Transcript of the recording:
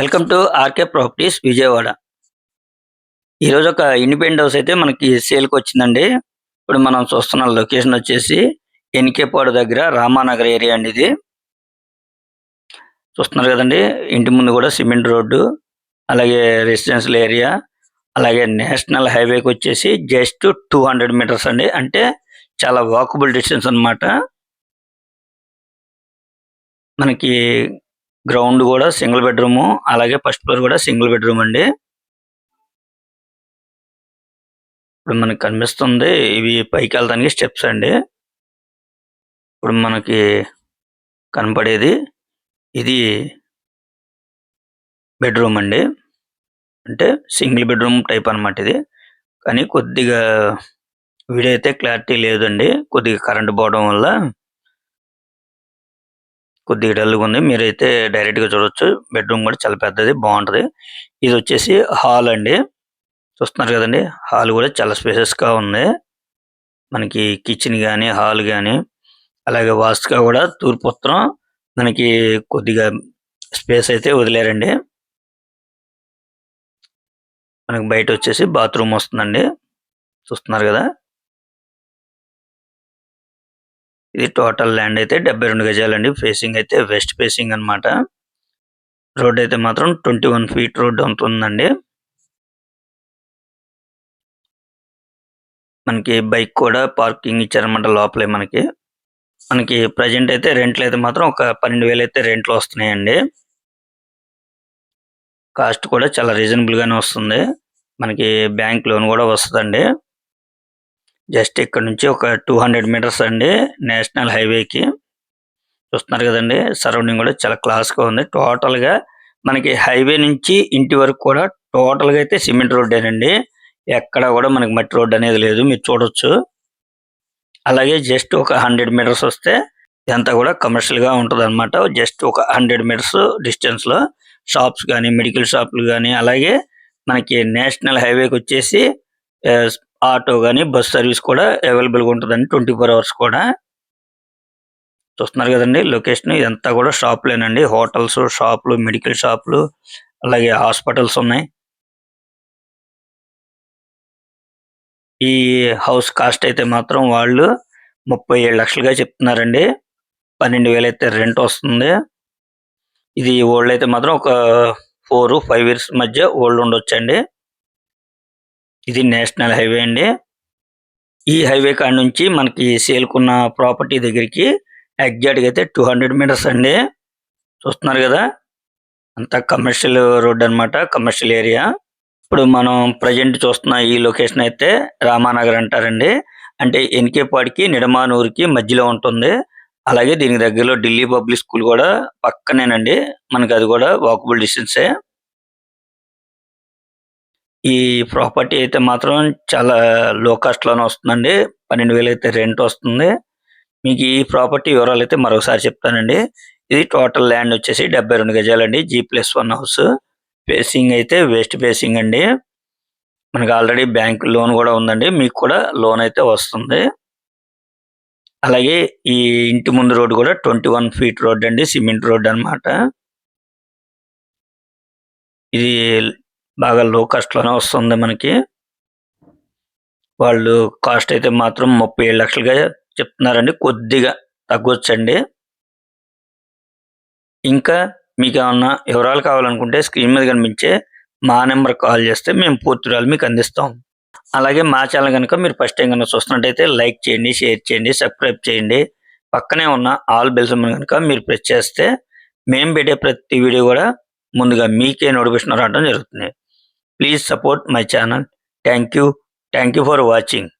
Welcome to RK properties Vijayawada. ఈరోజు ఒక independent house అయితే మనకి సేల్కి వచ్చిందండి. ఇప్పుడు మనం చూస్తున్న లొకేషన్ వచ్చేసి ఎన్కేపాడు దగ్గర రామానగర్ ఏరియా అండి ఇది. చూస్తున్నారు కదండి ఇంటి ముందు కూడా సిమెంట్ రోడ్డు అలాగే రెసిడెన్షియల్ ఏరియా అలాగే నేషనల్ హైవేకి వచ్చేసి జస్ట్ టూ హండ్రెడ్ మీటర్స్ అండి. అంటే చాలా వాకబుల్ డిస్టెన్స్ అన్నమాట. మనకి గ్రౌండ్ కూడా సింగిల్ బెడ్రూమ్ అలాగే ఫస్ట్ ఫ్లోర్ కూడా సింగిల్ బెడ్రూమ్ అండి. ఇప్పుడు మనకి కనిపిస్తుంది ఇవి పైకి వెళ్ళడానికి స్టెప్స్ అండి. ఇప్పుడు మనకి కనపడేది ఇది బెడ్రూమ్ అండి. అంటే సింగిల్ బెడ్రూమ్ టైప్ అన్నమాట ఇది. కానీ కొద్దిగా వీడియో అయితే క్లారిటీ లేదండి. కొద్దిగా కరెంట్ పోవడం వల్ల కొద్దిగా డల్గా ఉంది. మీరైతే డైరెక్ట్గా చూడొచ్చు. బెడ్రూమ్ కూడా చాలా పెద్దది బాగుంటది. ఇది వచ్చేసి హాల్ అండి. చూస్తున్నారు కదండి హాల్ కూడా చాలా స్పేసెస్గా ఉంది. మనకి కిచెన్ గాని హాల్ కానీ అలాగే వాస్తుగా కూడా తూర్పు ఉత్తరం మనకి కొద్దిగా స్పేస్ అయితే వదిలేరండి. మనకి బయట వచ్చేసి బాత్రూమ్ వస్తుందండి. చూస్తున్నారు కదా. ఇది టోటల్ ల్యాండ్ అయితే డెబ్బై రెండు గజాలండి. ఫేసింగ్ అయితే వెస్ట్ ఫేసింగ్ అన్నమాట. రోడ్ అయితే మాత్రం ట్వంటీ వన్ ఫీట్ రోడ్ ఉంటుందండి మనకి బైక్ కూడా పార్కింగ్ ఇచ్చారన్నమాట లోపలే మనకి. మనకి ప్రజెంట్ అయితే రెంట్లు అయితే మాత్రం ఒక పన్నెండు వేలు అయితే రెంట్లు వస్తున్నాయండి. కాస్ట్ కూడా చాలా రీజనబుల్ గానే వస్తుంది. మనకి బ్యాంక్ లోన్ కూడా వస్తుందండి. జస్ట్ ఇక్కడ నుంచి ఒక టూ హండ్రెడ్ మీటర్స్ అండి నేషనల్ హైవేకి. చూస్తున్నారు కదండి సరౌండింగ్ కూడా చాలా క్లాస్గా ఉంది. టోటల్గా మనకి హైవే నుంచి ఇంటి వరకు కూడా టోటల్గా అయితే సిమెంట్ రోడ్డేనండి. ఎక్కడ కూడా మనకి మట్టి రోడ్ అనేది లేదు మీరు చూడొచ్చు. అలాగే జస్ట్ ఒక హండ్రెడ్ మీటర్స్ వస్తే ఇదంతా కూడా కమర్షియల్గా అనమాట జస్ట్ ఒక హండ్రెడ్ మీటర్స్ డిస్టెన్స్లో షాప్స్ కానీ మెడికల్ షాపులు కానీ అలాగే మనకి నేషనల్ హైవేకి వచ్చేసి ఆటో కానీ బస్ సర్వీస్ కూడా అవైలబుల్గా ఉంటుందండి ట్వంటీ ఫోర్ అవర్స్ కూడా. చూస్తున్నారు కదండి లొకేషన్ ఇదంతా కూడా షాప్లేనండి హోటల్స్ షాపులు మెడికల్ షాపులు అలాగే హాస్పిటల్స్ ఉన్నాయి. ఈ హౌస్ కాస్ట్ అయితే మాత్రం వాళ్ళు ముప్పై ఏడు లక్షలుగా చెప్తున్నారండి. పన్నెండు వేలు అయితే రెంట్ వస్తుంది. ఇది ఓల్డ్ అయితే మాత్రం ఒక ఫోర్ ఫైవ్ ఇయర్స్ మధ్య ఓల్డ్ ఉండొచ్చండి. ఇది నేషనల్ హైవే అండి. ఈ హైవే కాడ నుంచి మనకి సేల్కున్న ప్రాపర్టీ దగ్గరికి ఎగ్జాక్ట్గా అయితే టూ హండ్రెడ్ మీటర్స్ అండి. చూస్తున్నారు కదా? అంతా కమర్షియల్ రోడ్ అన్నమాట కమర్షియల్ ఏరియా. ఇప్పుడు మనం ప్రజెంట్ చూస్తున్న ఈ లొకేషన్ అయితే రామానగర్ అంటారండి. అంటే ఎన్కేపాడికి నిడమానూరుకి మధ్యలో ఉంటుంది. అలాగే దీనికి దగ్గరలో ఢిల్లీ పబ్లిక్ స్కూల్ కూడా పక్కనేనండి. మనకి అది కూడా వాకబుల్ డిస్టెన్సే. ఈ ప్రాపర్టీ అయితే మాత్రం చాలా లో కాస్ట్లోనే వస్తుందండి. పన్నెండు వేలు అయితే రెంట్ వస్తుంది. మీకు ఈ ప్రాపర్టీ వివరాలు అయితే మరొకసారి చెప్తానండి. ఇది టోటల్ ల్యాండ్ వచ్చేసి డెబ్బై రెండు గజాలండి. G plus one house facing అయితే వెస్ట్ ఫేసింగ్ అండి. మనకి ఆల్రెడీ బ్యాంక్ లోన్ కూడా ఉందండి. మీకు కూడా లోన్ అయితే వస్తుంది. అలాగే ఈ ఇంటి ముందు రోడ్ కూడా ట్వంటీ వన్ ఫీట్ రోడ్ అండి. సిమెంట్ రోడ్ అన్నమాట. ఇది బాగా లో కాస్ట్లోనే వస్తుంది మనకి. వాళ్ళు కాస్ట్ అయితే మాత్రం ముప్పై ఏడు లక్షలుగా చెప్తున్నారండి. కొద్దిగా తగ్గొచ్చండి. ఇంకా మీకు ఏమన్నా వివరాలు కావాలనుకుంటే స్క్రీన్ మీద కనిపించే మా నెంబర్ కాల్ చేస్తే మేము పూర్తి వివరాలు మీకు అందిస్తాం. అలాగే మా ఛానల్ కనుక మీరు ఫస్ట్ టైం కనుక చూస్తున్నట్టయితే లైక్ చేయండి షేర్ చేయండి సబ్స్క్రైబ్ చేయండి. పక్కనే ఉన్న ఆల్ బెల్స్ కనుక మీరు ప్రెస్ చేస్తే మేము పెట్టే ప్రతి వీడియో కూడా ముందుగా మీకే నోటిఫికేషన్ రావడం జరుగుతుంది. Please support my channel. Thank you. Thank you for watching.